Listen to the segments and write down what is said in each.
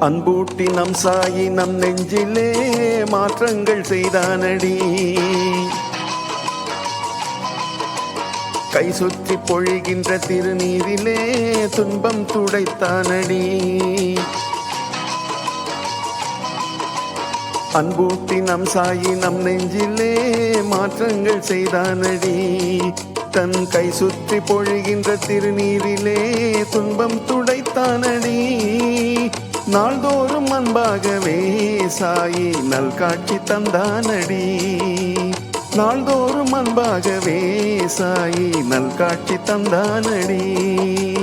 அன்பூட்டி நம் சாயி நம் நெஞ்சிலே மாற்றங்கள் செய்தானடி. கை சுற்றி பொழிகின்ற திருநீரிலே துன்பம் துடைத்தானடி. அன்பூட்டி நம் சாயி நம் நெஞ்சிலே மாற்றங்கள் செய்தானடி. தன் கை சுற்றி பொழிகின்ற திருநீரிலே துன்பம் துடைத்தானடி. நாள்தோறும் அன்பாகவே சாயி நல் காட்சி தந்தானடி. நாள்தோறும் அன்பாகவே சாயி நல் காட்சி தந்தானடி.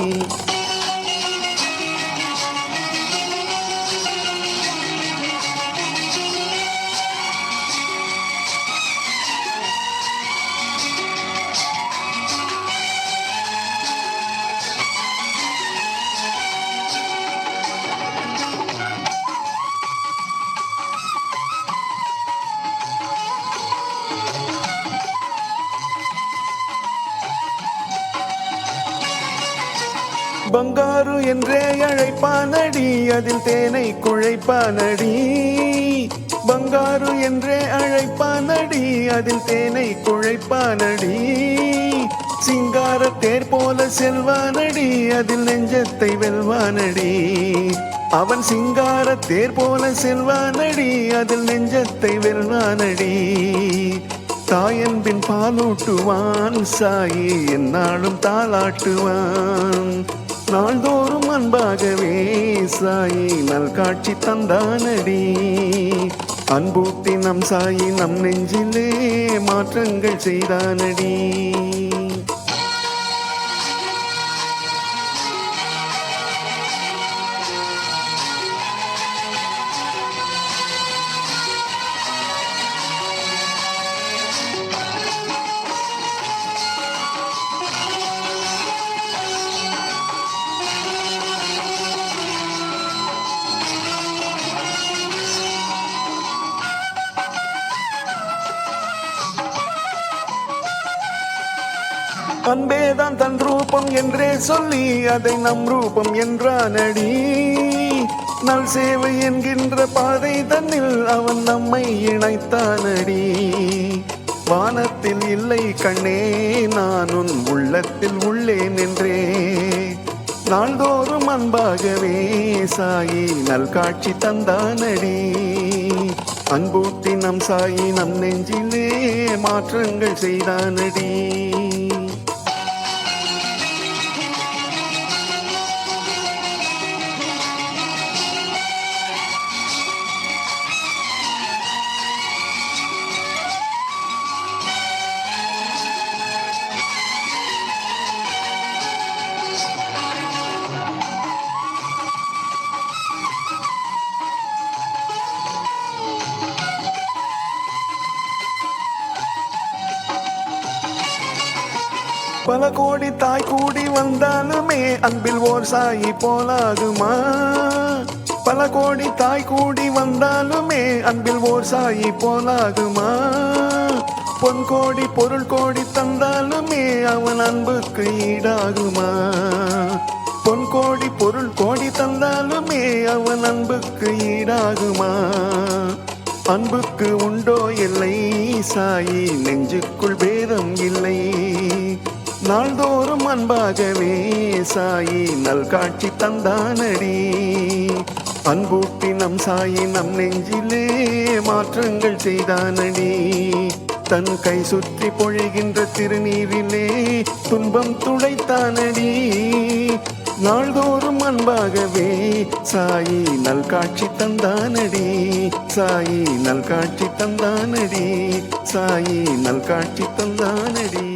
பங்காரு என்றே அழைப்பானடி அதில் தேனை குழைப்பானடி. பங்காரு என்றே அழைப்பானடி அதில் தேனை குழைப்பானடி. சிங்கார தேர் போல செல்வானடி அதில் நெஞ்சத்தை வெல்வானடி. அவன் சிங்கார தேர் போல செல்வானடி அதில் நெஞ்சத்தை வெல்வானடி. தாயன்பின் பாலூட்டுவான் சாயி என்னாலும் தாளாட்டுவான். நாள்தோறும் அன்பாகவே சாயி நல் காட்சி தந்தானடி. அன்பூட்டி நம் சாயி நம் நெஞ்சிலே மாற்றங்கள் செய்தானடி. அன்பேதான் தன் ரூபம் என்றே சொல்லி அதை நம் ரூபம் என்றானடி. நல் சேவை என்கின்ற பாதை தன்னில் அவன் நம்மை இணைத்தானடி. வானத்தில் இல்லை கண்ணே நான் உன் உள்ளத்தில் உள்ளே நின்றே நாள்தோறும் அன்பாகவே சாயி நல் காட்சி தந்தானடி. அன்பூட்டி நம் சாயி நம் நெஞ்சிலே மாற்றங்கள் செய்தானடி. பல கோடி தாய் கூடி வந்தாலுமே அன்பில் ஓர் சாயி போலாகுமா பல கோடி தாய் கூடி வந்தாலுமே அன்பில் ஓர் சாயி போலாகுமா பொன் கோடி பொருள் கோடி தந்தாலுமே அவன் அன்புக்கு ஈடாகுமா? பொன் கோடி பொருள் கோடி தந்தாலுமே அவன் அன்புக்கு ஈடாகுமா? அன்புக்கு உண்டோ இல்லை சாயி? நெஞ்சுக்குள் பேதம் இல்லை. நாள்தோறும் அன்பாகவே சாயி நல் காட்சி தந்தானடி. அன்பூட்டி நம் சாயி நம் நெஞ்சிலே மாற்றங்கள் செய்தானடி. தன் கை சுற்றி பொழிகின்ற திருநீரிலே துன்பம் துடைத்தானடி நாள்தோறும் அன்பாகவே சாயி நல் காட்சி தந்தானடி. சாயி நல் காட்சி தந்தானடி. சாயி நல் காட்சி தந்தானடி.